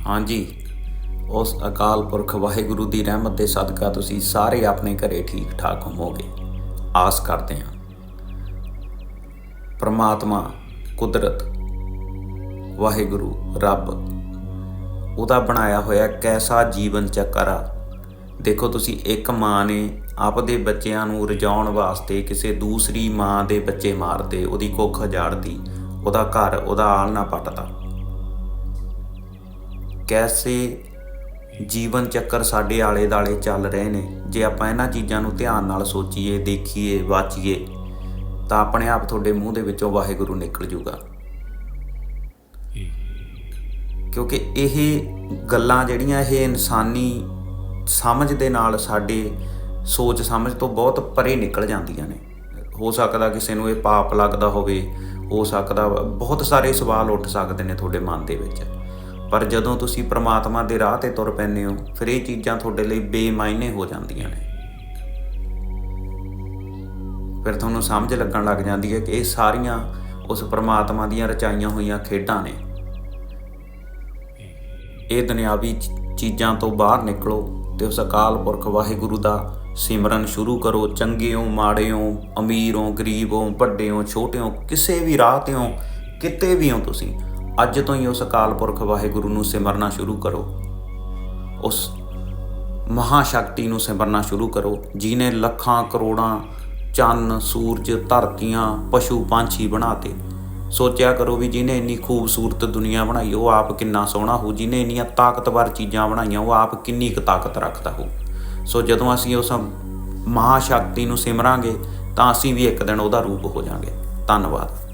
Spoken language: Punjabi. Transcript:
ਹਾਂਜੀ। ਉਸ ਅਕਾਲ ਪੁਰਖ ਵਾਹਿਗੁਰੂ ਦੀ ਰਹਿਮਤ ਦੇ ਸਦਕਾ ਤੁਸੀਂ ਸਾਰੇ ਆਪਣੇ ਘਰੇ ਠੀਕ ਠਾਕ ਹੋਵੋਗੇ। ਆਸ ਕਰਦੇ ਹਾਂ। ਪ੍ਰਮਾਤਮਾ, ਕੁਦਰਤ, ਵਾਹਿਗੁਰੂ, ਰੱਬ, ਉਹਦਾ ਬਣਾਇਆ ਹੋਇਆ ਕੈਸਾ ਜੀਵਨ ਚੱਕਰ ਆ। ਦੇਖੋ ਤੁਸੀਂ, ਇੱਕ ਮਾਂ ਨੇ ਆਪਦੇ ਬੱਚਿਆਂ ਨੂੰ ਰਜਾਉਣ ਵਾਸਤੇ ਕਿਸੇ ਦੂਸਰੀ ਮਾਂ ਦੇ ਬੱਚੇ ਮਾਰਦੇ, ਉਹਦੀ ਕੁੱਖ ਉਜਾੜਦੀ, ਉਹਦਾ ਘਰ, ਉਹਦਾ ਆਲਣਾ ਪੱਟਦਾ। ਕੈਸੇ ਜੀਵਨ ਚੱਕਰ ਸਾਡੇ ਆਲੇ ਦਾਲੇ ਚੱਲ ਰਹੇ ਨੇ। ਜੇ ਆਪਾਂ ਇਹਨਾਂ ਚੀਜ਼ਾਂ ਨੂੰ ਧਿਆਨ ਨਾਲ ਸੋਚੀਏ, ਦੇਖੀਏ, ਵਾਚੀਏ, ਤਾਂ ਆਪਣੇ ਆਪ ਤੁਹਾਡੇ ਮੂੰਹ ਦੇ ਵਿੱਚੋਂ ਵਾਹਿਗੁਰੂ ਨਿਕਲ ਜੂਗਾ। ਕਿਉਂਕਿ ਇਹ ਗੱਲਾਂ ਜਿਹੜੀਆਂ ਇਹ ਇਨਸਾਨੀ ਸਮਝ ਦੇ ਨਾਲ ਸਾਡੇ ਸੋਚ ਸਮਝ ਤੋਂ ਬਹੁਤ ਪਰੇ ਨਿਕਲ ਜਾਂਦੀਆਂ ਨੇ। ਹੋ ਸਕਦਾ ਕਿਸੇ ਨੂੰ ਇਹ ਪਾਪ ਲੱਗਦਾ ਹੋਵੇ, ਹੋ ਸਕਦਾ ਬਹੁਤ ਸਾਰੇ ਸਵਾਲ ਉੱਠ ਸਕਦੇ ਨੇ ਤੁਹਾਡੇ ਮਨ ਦੇ ਵਿੱਚ। ਪਰ ਜਦੋਂ ਤੁਸੀਂ ਪ੍ਰਮਾਤਮਾ ਦੇ ਰਾਹ ਤੇ ਤੁਰ ਪੈਂਦੇ ਹੋ, ਫਿਰ ਇਹ ਚੀਜ਼ਾਂ ਤੁਹਾਡੇ ਲਈ ਬੇਮਾਇਨੇ ਹੋ ਜਾਂਦੀਆਂ ਨੇ। ਫਿਰ ਤੁਹਾਨੂੰ ਸਮਝ ਲੱਗਣ ਲੱਗ ਜਾਂਦੀ ਹੈ ਕਿ ਇਹ ਸਾਰੀਆਂ ਉਸ ਪ੍ਰਮਾਤਮਾ ਦੀਆਂ ਰਚਾਈਆਂ ਹੋਈਆਂ ਖੇਡਾਂ ਨੇ। ਇਹ ਦੁਨਿਆਵੀ ਚੀਜ਼ਾਂ ਤੋਂ ਬਾਹਰ ਨਿਕਲੋ ਤੇ ਉਸ ਅਕਾਲ ਪੁਰਖ ਵਾਹਿਗੁਰੂ ਦਾ ਸਿਮਰਨ ਸ਼ੁਰੂ ਕਰੋ। ਚੰਗਿਓ, ਮਾੜਿਓ, ਅਮੀਰੋਂ, ਗਰੀਬੋਂ, ਵੱਡਿਓ, ਛੋਟਿਓ, ਕਿਸੇ ਵੀ ਰਾਹ ਤੇ ਹੋ, ਕਿਤੇ ਵੀ ਹੋ ਤੁਸੀਂ। ਅੱਜ ਤੋਂ ਹੀ ਉਸ ਅਕਾਲ ਪੁਰਖ ਵਾਹਿਗੁਰੂ ਨੂੰ ਸਿਮਰਨਾ ਸ਼ੁਰੂ ਕਰੋ। ਉਸ ਮਹਾ ਸ਼ਕਤੀ ਨੂੰ ਸਿਮਰਨਾ ਸ਼ੁਰੂ ਕਰੋ ਜਿਨੇ ਲੱਖਾਂ, ਕਰੋੜਾਂ, ਚੰਨ, ਸੂਰਜ, ਧਰਤੀਆਂ, ਪਸ਼ੂ, ਪੰਛੀ ਬਣਾਤੇ ਸੋਚਿਆ ਕਰੋ ਵੀ ਜਿਹਨੇ ਇੰਨੀ ਖੂਬਸੂਰਤ ਦੁਨੀਆ ਬਣਾਈ, ਉਹ ਆਪ ਕਿੰਨਾ ਸੋਹਣਾ ਹੋ, ਜਿਹਨੇ ਇੰਨੀਆਂ ਤਾਕਤਵਰ ਚੀਜ਼ਾਂ ਬਣਾਈਆਂ, ਉਹ ਆਪ ਕਿੰਨੀ ਕੁ ਤਾਕਤ ਰੱਖਦਾ ਹੋ। ਸੋ ਜਦੋਂ ਅਸੀਂ ਉਸ ਮਹਾ ਸ਼ਕਤੀ ਨੂੰ ਸਿਮਰਾਂਗੇ, ਤਾਂ ਅਸੀਂ ਵੀ ਇੱਕ ਦਿਨ ਉਹਦਾ ਰੂਪ ਹੋ ਜਾਾਂਗੇ। ਧੰਨਵਾਦ।